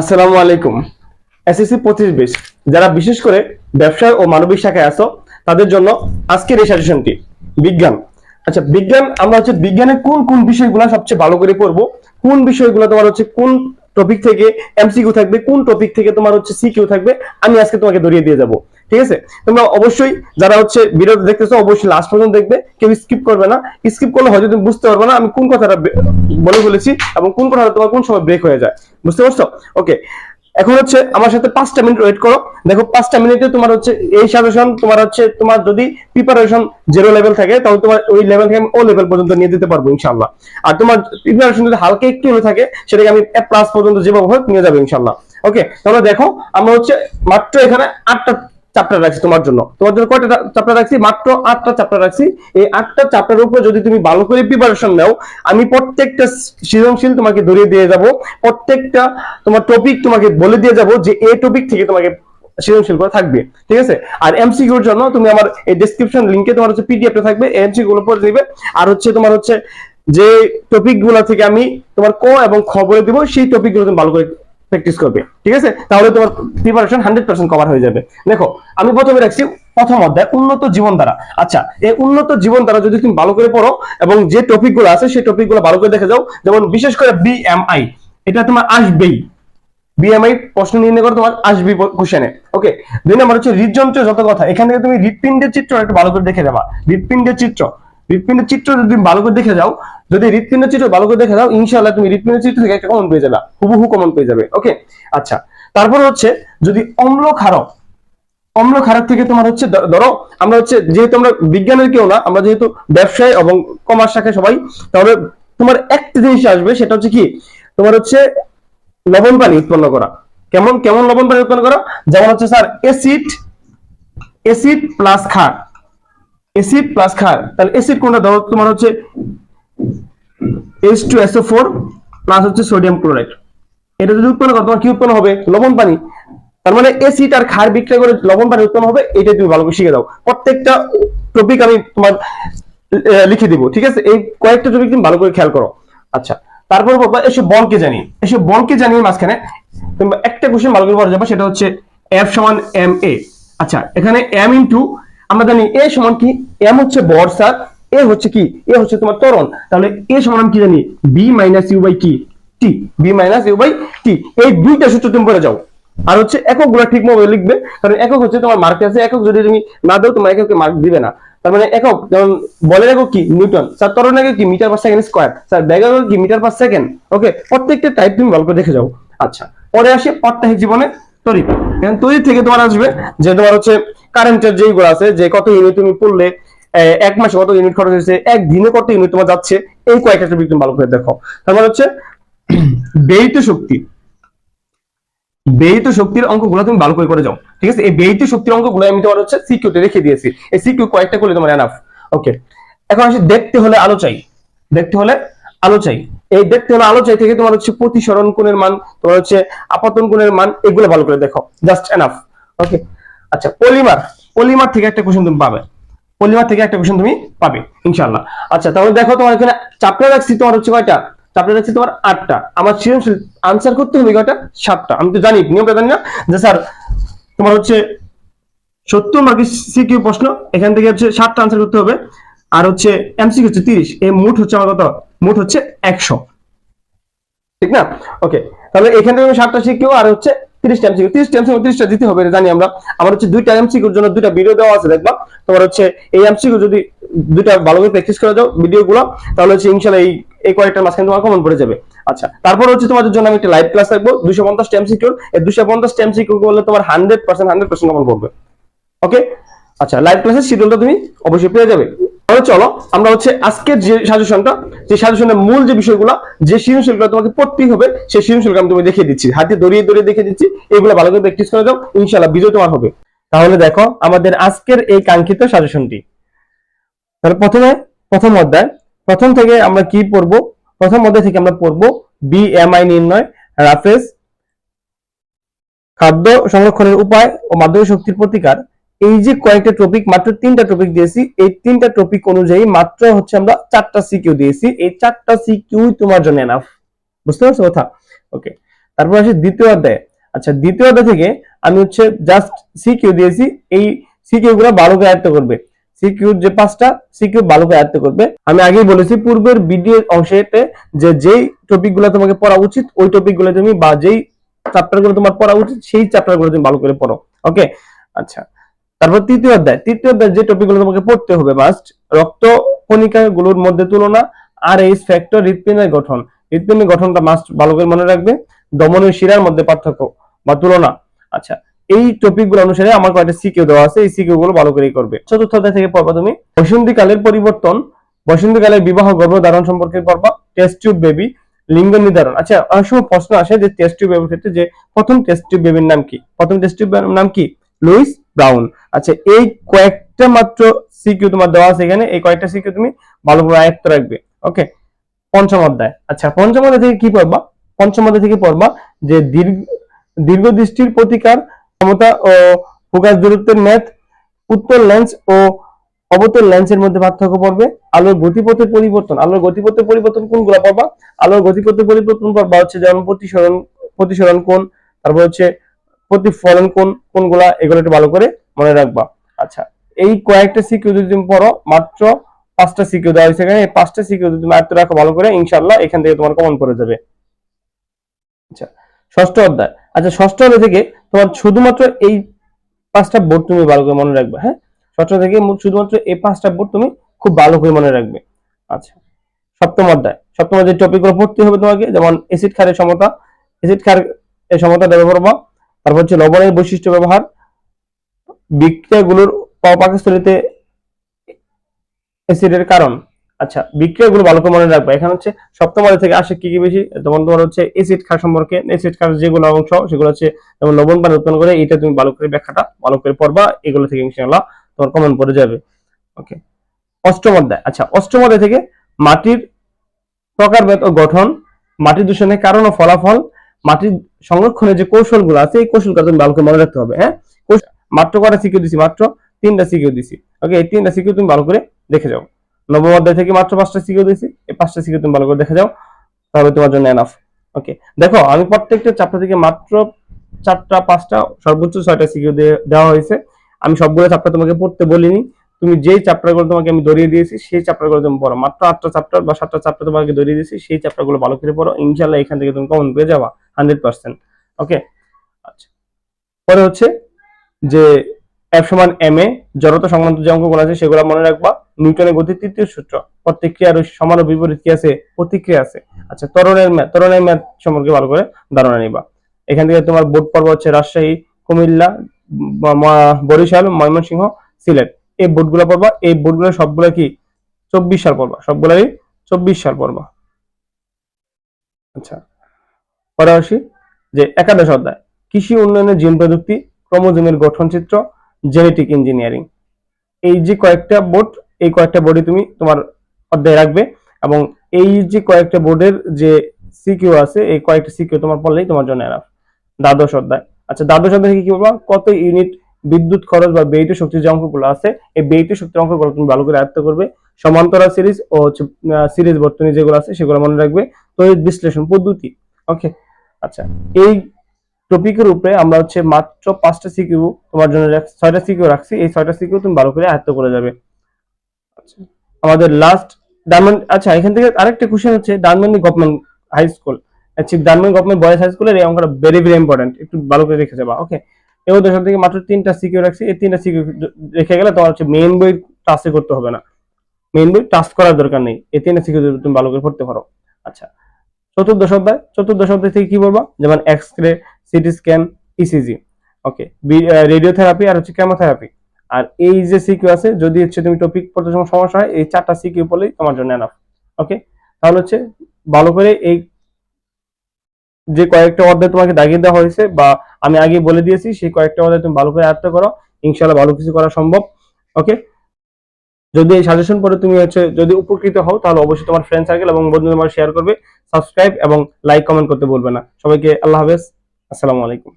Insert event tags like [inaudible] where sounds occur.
আসসালামু আলাইকুম। এসএসসি পঁচিশ বিশ। যারা বিশেষ করে ব্যবসা ও মানবিক শাখায় আছো, তাদের জন্য আজকের এই সাজেশনটি বিজ্ঞান। আচ্ছা বিজ্ঞান, আমরা হচ্ছে বিজ্ঞানের কোন কোন বিষয়গুলো সবচেয়ে ভালো করে পড়ব? কোন বিষয়গুলো তোমার হচ্ছে কোন টপিক থেকে এমসিকিউ থাকবে? কোন টপিক থেকে তোমার হচ্ছে সিকিউ থাকবে? আমি আজকে তোমাকে ধরিয়ে দিয়ে যাব। ঠিক আছে? তোমরা অবশ্যই যারা হচ্ছে ভিডিও দেখতেছো, অবশ্যই লাস্ট পর্যন্ত দেখবে। কেউ স্কিপ করবে না। স্কিপ করলে হয়তো তুমি বুঝতে পারবে না আমি কোন কথাটা বলে বলেছি এবং কোন কথাটা তোমার কোন সময় ব্রেক হয়ে যায়। বুঝতে পারছ? ওকে এখন হচ্ছে আমার সাথে পাঁচটা মিনিট ওয়েট করো। দেখো, পাঁচটা মিনিটে তোমার হচ্ছে এই সাজেশন তোমার হচ্ছে তোমার যদি প্রিপারেশন জিরো লেভেল থাকে, তাহলে তোমার ওই লেভেল থেকে আমি ও লেভেল পর্যন্ত নিয়ে যেতে পারব ইনশাল্লাহ আর তোমার প্রিপারেশন যদি হালকা একটু হলে থাকে, সেটাকে আমি প্লাস পর্যন্ত যেভাবে হোক নিয়ে যাব ইনশাল্লাহ ওকে তাহলে দেখো, আমরা হচ্ছে মাত্র এখানে আটটা চ্যাপ্টার রাখছি তোমার জন্য। তোমার জন্য কয়টা চ্যাপ্টার রাখছি? মাত্র আটটা চ্যাপ্টার রাখছি। এই আটটা চ্যাপ্টারের উপর যদি তুমি ভালো করে প্রিপারেশন নাও, আমি প্রত্যেকটা সৃজনশীল তোমাকে ধরিয়ে দিয়ে যাব, প্রত্যেকটা তোমার টপিক তোমাকে বলে দিয়ে যাব যে এই টপিক থেকে তোমাকে সৃজনশীল করে থাকবে। ঠিক আছে? আর এমসিকিউর জন্য তুমি আমার এই ডেসক্রিপশন লিংকে তোমার হচ্ছে পিডিএফটা থাকবে এমসিকিউ গুলো পড়ে নিবে। আর হচ্ছে তোমার হচ্ছে যে টপিকগুলো থেকে আমি তোমার ক এবং খ বলে দিব, সেই টপিকগুলো তুমি ভালো করে প্র্যাকটিস করবে, ঠিক আছে? তাহলে তোমার প্রিপারেশন হান্ড্রেড পার্সেন্ট কভার হয়ে যাবে। দেখো, আমি প্রথমে রাখছি প্রথম অধ্যায়, উন্নত জীবন দ্বারা। আচ্ছা এই উন্নত জীবন দ্বারা যদি তুমি ভালো করে পড়ো, এবং যে টপিকগুলো আছে, সেই টপিকগুলো ভালো করে দেখে যাও, যেমন বিশেষ করে বিএমআই এটা তোমার আসবেই। বিএমআই প্রশ্ন নির্ণয় করে, তোমার আসবি কোশ্চেনে ওকে দুই নম্বর হচ্ছে হৃদযন্ত্রের যত কথা, এখান থেকে তুমি হৃদপিণ্ডের চিত্র একটু ভালো করে দেখে যাবা। হৃদপিণ্ডের চিত্র। হৃদপিণ্ডের চিত্র যদি ভালো করে দেখে যাও, যদি হৃদপিণ্ডের চিত্র ভালো করে দেখে যাও, ইনশাআল্লাহ তুমি হৃদপিণ্ডের চিত্র থেকে একটা কমন পেয়ে যাবে, হুবহু কমন পেয়ে যাবে ওকে আচ্ছা তারপরে হচ্ছে যদি অম্ল ক্ষারক অম্ল ক্ষারক থেকে তোমার হচ্ছে ধরো, আমরা হচ্ছে যেহেতু আমরা বিজ্ঞানের কেউ না, আমরা যেহেতু ব্যবসায় এবং কমার্স শাখায় সবাই, তাহলে তোমার একটা জিনিস আসবে, সেটা হচ্ছে কি? তোমার হচ্ছে লবণ পানি উৎপন্ন করা। কেমন কেমন লবণ পানি উৎপন্ন করা? যেমন হচ্ছে স্যার অ্যাসিড অ্যাসিড প্লাস ক্ষার। অ্যাসিড প্লাস ক্ষার। তাহলে অ্যাসিড কোনটা? ধরো তোমার হচ্ছে H two S O four plus হচ্ছে সোডিয়াম ক্লোরাইড এটা যদি উৎপন্ন তোমার কি উৎপন্ন হবে? লবণ পানি। তার মানে অ্যাসিড আর ক্ষার বিক্রিয়া করে লবণ পানি উৎপন্ন হবে, এটা তুমি ভালো করে শিখে দাও। প্রত্যেকটা টপিক আমি তোমার লিখে দিব, ঠিক আছে? এই কয়েকটা টপিক তুমি ভালো করে খেয়াল করো। আচ্ছা তারপর বাবা এসব বলকে জানি এসব বলকে জানিয়ে মাঝখানে একটা কোশ্চেন ভালো করে পড়া যাবে সেটা হচ্ছে এফ সমান এম এ আচ্ছা এখানে এম ইন্টু আমরা জানি এ সমান কি? এম হচ্ছে বর্ষা, এ হচ্ছে কি? এ হচ্ছে তোমার ত্বরণ। তাহলে এ সমান আমি কি জানি? বি মাইনাস ইউ বাই কি t, v minus u by t. এই দুইটা সূত্র তুমি পড়ে যাও। আর হচ্ছে এককগুলা ঠিক মতো লিখবে, কারণ একক হচ্ছে তোমার মার্কে আছে, একক যদি তুমি না দাও, তোমার এককে মার্ক দিবে না। তার মানে একক, যেমন বলের একক কি? নিউটন। স্যার তরণ একক কি? Metre per second square. Sir, bag একক কি? Metre per second. ওকে, প্রত্যেকটা টাইপ তুমি ভালো করে দেখে যাও। আচ্ছা পরে আসি প্রাত্যহিক জীবনে। তড়িৎ এখন থেকে তোমার আসবে যে তোমার হচ্ছে কারেন্টের যেইগুলো আছে, যে কত ইউনিট তুমি পড়লে এক মাসে কত ইউনিট খরচ হয়েছে, এক দিনে কত ইউনিট তোমার যাচ্ছে, এই কয়েকটা টপিক তুমি ভালো করে দেখো। তারপর হচ্ছে [clears throat] ব্যয়িত শক্তি, ব্যয়িত শক্তির অঙ্কগুলো তুমি ভালো করে করে যাও। ঠিক আছে? এই ব্যয়িত শক্তির অঙ্কগুলো আমি তোমার হচ্ছে সিকিউতে রেখে দিয়েছি। এই সিকিউ কয়েকটা করলে তোমার এনাফ ওকে এখন আসি দেখতে হলে আলো চাই। দেখতে হলে আলো চাই। এই দেখতে হলে আলো থেকে তোমার হচ্ছে প্রতিসরণ কোণের মান, তোমার হচ্ছে আপাতন কোণের মান, এগুলো ভালো করে দেখো জাস্ট এনাফ ওকে আচ্ছা পলিমার পলিমার থেকে একটা কোশ্চেন তুমি পাবে, পলিমার থেকে একটা কোশ্চেন তুমি পাবে, ইনশাআল্লাহ। আচ্ছা তাহলে দেখো তোমার এখানে চাপটা রাখছি, তোমার হচ্ছে কয়টা? চাপটা রাখছি তোমার আটটা। আমার সৃজনশীল আনসার করতে হবে কয়টা? সাতটা। আমি তো জানি, নিয়মটা জানি না। যে স্যার, তোমার হচ্ছে সত্তর মার্কের সিকিউ প্রশ্ন, এখান থেকে হচ্ছে সাতটা আনসার করতে হবে। আর হচ্ছে এমসিকিউ হচ্ছে তিরিশ। এই মোট হচ্ছে আমার কত? মোট হচ্ছে একশো। ঠিক না? ওকে তাহলে এখান থেকে আমি সাতটা শিখিও আর হচ্ছে তিরিশ দিতে হবে জানি আমরা। আমার হচ্ছে দুইটা এমসিকিউর জন্য দুইটা ভিডিও দেওয়া আছে, দেখবা। তোমার হচ্ছে এই এমসিকিউ যদি দুইটা ভালো করে প্র্যাকটিস করে দাও তাহলে হচ্ছে ইনশাল্লাহ এই এই কয়েকটার মাঝখানে তোমার কমন পড়ে যাবে। আচ্ছা তারপর হচ্ছে তোমাদের জন্য আমি একটা লাইভ ক্লাস রাখব, দুশো পঞ্চাশ টাইম সিকিউর এই দুশো পঞ্চাশ টাইম সিকিউর করলে তোমার hundred percent hundred percent common পড়বে। ওকে আচ্ছা লাইভ ক্লাসের শিডিউলটা তুমি অবশ্যই পেয়ে যাবে। চলো, আমরা হচ্ছে আজকের যে সাজেশনটা, যে সাজেশনের মূল যে বিষয়গুলো, যে সৃজনশীলগুলো তোমাকে পড়তেই হবে, সেই সৃজনশীলগুলো আমি তুমি দেখিয়ে দিচ্ছি। হাতে দড়িয়ে দড়িয়ে দিচ্ছি, এগুলো ভালো করে প্র্যাকটিস করে বিজয় তোমার হবে। তাহলে দেখো, আমাদের আজকের এই কাঙ্ক্ষিত সাজেশনটি। তাহলে প্রথমে, প্রথম অধ্যায়, প্রথম থেকে আমরা কি পড়ব? প্রথম অধ্যায় থেকে আমরা পড়ব বিএমআই নির্ণয়, রাফেজ, খাদ্য সংরক্ষণের উপায় ও মাধ্যমিক শক্তির প্রতিকার। এই যে কয়েকটা টপিক মাত্র তিনটা টপিক দিয়েছি, এই তিনটা টপিক অনুযায়ী মাত্র হচ্ছে আমরা চারটা সিকিউ দিয়েছি। এই চারটা সিকিউ তোমার জন্য এনাফ বুঝতে পারছ কথা? ওকে তারপর আসি দ্বিতীয় অধ্যায়ে। আচ্ছা দ্বিতীয় অধ্যায় থেকে আমি হচ্ছে জাস্ট সিকিউ দিয়েছি। এই সিকিউ গুলো ভালো করে আয়ত্ত করবে। সিকিউ যে পাঁচটা সিকিউ ভালো করে আয়ত্ত করবে। আমি আগেই বলেছি, পূর্বের ভিডিও অংশেতে যে যেই টপিকগুলো তোমাকে পড়া উচিত, ওই টপিকগুলো তুমি বা যেই চ্যাপ্টারগুলো তোমার পড়া উচিত, সেই চ্যাপ্টারগুলো তুমি ভালো করে পড়ো। ওকে আচ্ছা। তারপর তৃতীয় অধ্যায়। তৃতীয় অধ্যায় যে টপিকগুলো তোমাকে পড়তে হবে মাস্ট রক্ত কণিকা গুলোর মধ্যে তুলনা আর এইস ফ্যাক্টর হৃৎপিণ্ডের গঠন। হৃৎপিণ্ডের গঠনটা মাস্ট ভালো করে মনে রাখবে। দমনের শিরার মধ্যে পার্থক্য বা তুলনা। আচ্ছা এই টপিকগুলো অনুসারে আমার কয়েকটা সিকিউ দেওয়া আছে। এই সিকিউ গুলো ভালো করেই করবে। চতুর্থ অধ্যায় থেকে পড়বা তুমি। বসন্তীকালের পরিবর্তন, বসন্তকালের বিবাহ গর্ভধারণ সম্পর্কে পড়বা। টেস্ট টিউব বেবি লিঙ্গ নির্ধারণ। আচ্ছা অনেক সময় প্রশ্ন আসে যে টেস্ট টিউব বেবির ক্ষেত্রে যে প্রথম টেস্ট টিউব বেবির নাম কি? প্রথম টেস্ট টিউব নাম কি? লুইস ব্রাউন আচ্ছা এই কয়েকটা মাত্র সিকিউ তোমার দেওয়া আছে এখানে, এই কয়েকটা সিকিউ তুমি ভালোভাবে আয়ত্ত রাখবে। ওকে পঞ্চম অধ্যায়। আচ্ছা পঞ্চম অধ্যায় থেকে কি পড়বা? পঞ্চম অধ্যায় থেকে পড়বা যে দীর্ঘ দীর্ঘ দৃষ্টির প্রতিকার, ক্ষমতা ও ফোকাস দূরত্বের ম্যাথ, উত্তর লেন্স ও অবতল লেন্সের মধ্যে পার্থক্য পড়বে। আলোর গতিপথের পরিবর্তন। আলোর গতিপথের পরিবর্তন কোনগুলো পাবা আলোর গতিপথের পরিবর্তন পাবা হচ্ছে যেমন প্রতিসরণ প্রতিসরণ কোণ, তারপর হচ্ছে প্রতিফলন কোন, কোনগুলা, এগুলো একটু ভালো করে মনে রাখবা। আচ্ছা এই কয়েকটা সিকিউ যদি তুমি পড়ো, মাত্র পাঁচটা সিকিউ দেওয়া হয়েছে এখানে, এই পাঁচটা সিকিউ যদি তুমি আয়ত্ত রাখো ভালো করে ইনশাল্লাহ এখান থেকে তোমার কমন পড়ে যাবে। আচ্ছা ষষ্ঠ অধ্যায়। আচ্ছা ষষ্ঠ অধ্যায় থেকে তোমার শুধুমাত্র এই পাঁচটা বোর্ড তুমি ভালো করে মনে রাখবে হ্যাঁ? ষষ্ঠ থেকে শুধুমাত্র এই পাঁচটা বোর্ড তুমি খুব ভালো করে মনে রাখবে। আচ্ছা সপ্তম অধ্যায়। সপ্তম অধ্যায় টপিকগুলো পড়তে হবে তোমাকে, যেমন এসিড ক্ষারের সমতা এসিড ক্ষার, এর সমতা ব্যবহার করবা তারপর হচ্ছে লবণের বৈশিষ্ট্য ব্যবহার। বিক্রিয়াগুলোর পাকস্থলিতে অ্যাসিডের কারণ। আচ্ছা বিক্রিয়াগুলো ভালো করে মনে রাখবে। এখানে হচ্ছে সপ্তম থেকে আসে কি কি বেশি? যেমন তোমার হচ্ছে এসিড ক্ষার সম্পর্কে। এসিড ক্ষার যেগুলো অংশ, সেগুলো হচ্ছে যেমন লবণ পানি উৎপন্ন করে, এটা তুমি ভালো করে ব্যাখ্যাটা ভালো করে পড়বা। এগুলো থেকে ইনশাআল্লাহ তোমার কমন পড়ে যাবে। ওকে অষ্টম অধ্যায়। আচ্ছা অষ্টম অধ্যায় থেকে মাটির প্রকারভেদ ও গঠন, মাটি দূষণের কারণ ও ফলাফল, মাটির সংরক্ষণের যে কৌশলগুলো আছে, এই কৌশলগুলো তুমি ভালো করে মনে রাখতে হবে হ্যাঁ? মাত্র কটা সিকিউ দিছি? মাত্র তিনটা সিকিউ দিছি। ওকে এই তিনটা সিকিউ তুমি ভালো করে দেখে যাও। নবম অধ্যায় থেকে মাত্র পাঁচটা সিকিউ দিছি। এই পাঁচটা সিকিউ তুমি ভালো করে দেখে যাও, তাহলে তোমার জন্য এনাফ ওকে দেখো, আমি প্রত্যেকটা চ্যাপ্টার থেকে মাত্র চারটা, পাঁচটা, সর্বোচ্চ ছয়টা সিকিউ দেওয়া হয়েছে। আমি সবগুলো চ্যাপ্টার তোমাকে পড়তে বলিনি। তুমি যেই চ্যাপ্টারগুলো তোমাকে আমি ধরিয়ে দিয়েছি, সেই চ্যাপ্টারগুলো তুমি পড়ো। মাত্র আটটা চ্যাপ্টার বা সাতটা চ্যাপ্টার তোমাকে ধরিয়ে দিয়েছি, সেই চ্যাপ্টারগুলো ভালো করে পড়ো। ইনশাল্লাহ এখান থেকে তুমি কমন পেয়ে যাবা হান্ড্রেড পার্সেন্ট ওকে আচ্ছা। পরে হচ্ছে যে এফ সমান এম এ জড়তা সংক্রান্ত যে অঙ্কগুলো আছে, সেগুলো মনে রাখবা। নিউটনের গতির তৃতীয় সূত্র। প্রতিক্রিয়ার সমান বিপরীত কি আছে? প্রতিক্রিয়া আছে। আচ্ছা তরণের ম্যাথ ত্বরণের ম্যাথ সম্পর্কে ভালো করে ধারণা নিবা। এখান থেকে তোমার বোর্ড পর্ব হচ্ছে রাজশাহী, কুমিল্লা বরিশাল, ময়মনসিংহ, সিলেট। এই বোর্ডগুলো পড়বা, এই বোর্ডগুলো সবগুলো কি? চব্বিশ সাল পড়বা, সবগুলাই চব্বিশ সাল পড়বা। আচ্ছা পরে আসি যে একাদশ অধ্যায়, কৃষি উন্নয়নের জিন প্রযুক্তি, ক্রোমোজোমের গঠন চিত্র জেনেটিক ইঞ্জিনিয়ারিং। এই যে কয়েকটা বোর্ড, এই কয়েকটা বোর্ডে তুমি তোমার অধ্যায় রাখবে এবং এই যে কয়েকটা বোর্ডের যে সিকিউ আছে, এই কয়েকটা সিকিউ তোমার পড়লেই তোমার জন্য দ্বাদশ অধ্যায়। আচ্ছা দ্বাদশ অধ্যায় কি বলবা? কত ইউনিট বিদ্যুৎ খরচ বা ব্যয়িত শক্তির যে অঙ্কগুলো আছে, এই ব্যয়িত শক্তির অঙ্কগুলো তুমি ভালো করে আয়ত্ত করবে। সমান্তরাল সিরিজ ও সিরিজ বর্তনী যেগুলো আছে, সেগুলো মনে রাখবে। তড়িৎ বিশ্লেষণ পদ্ধতি। ওকে আচ্ছা। এই টপিকের উপরে আমরা হচ্ছে মাত্র পাঁচটা সিকিউ তোমার জন্য ছয়টা সিকিউ রাখছি। এই ছয়টা সিকিউ তুমি ভালো করে আয়ত্ত করে যাবে। আচ্ছা। আমাদের লাস্ট ডায়মন্ড আচ্ছা এখান থেকে আরেকটা কোশ্চেন হচ্ছে ডায়মন্ড গভর্নমেন্ট হাই স্কুল আচ্ছা গভর্নমেন্ট বয়েজ হাই স্কুলের এই অঙ্কটা ভেরি ভেরি ইম্পর্টেন্ট একটু ভালো করে রেখে যাবা। ওকে এই উদ্দেশ্য থেকে মাত্র তিনটা সিকিউ রাখছি। এই তিনটা সিকিউ রেখে গেলে তোমার হচ্ছে মেইন বই টাচে করতে হবে না। মেইন বই টাচ করার দরকার নেই। এই তিনটা সিকিউ তুমি ভালো করে পড়তে পারো। আচ্ছা চতুর্দশ অধ্যায় চতুর্দশ অধ্যায় থেকে কি বলব? যেমন X ray CT scan ECG okay radiotherapy আর হচ্ছে কেমোথেরাপি আর এই যে সিকিউ আছে, যদি হচ্ছে তুমি টপিক পড়তে সমস্যা হয়, এই চারটা সিকিউ পড়লেই তোমার জন্য এনাফ ওকে তাহলে হচ্ছে ভালো করে এই যে কয়েকটা অধ্যায় তোমাকে দাগিয়ে দেওয়া হয়েছে বা আমি আগে বলে দিয়েছি, সেই কয়েকটা অধ্যায় তুমি ভালো করে আয়ত্ত করো। ইনশাআল্লাহ ভালো কিছু করা সম্ভব, ওকে? যদি এই সাজেশন পরে তুমি হচ্ছে যদি উপকৃত হও, তাহলে অবশ্যই তোমার ফ্রেন্ড সার্কেল এবং বন্ধু তোমার শেয়ার করবে সাবস্ক্রাইব এবং লাইক কমেন্ট করতে বলবে না। সবাইকে আল্লাহ হাফেজ, আসসালামু আলাইকুম।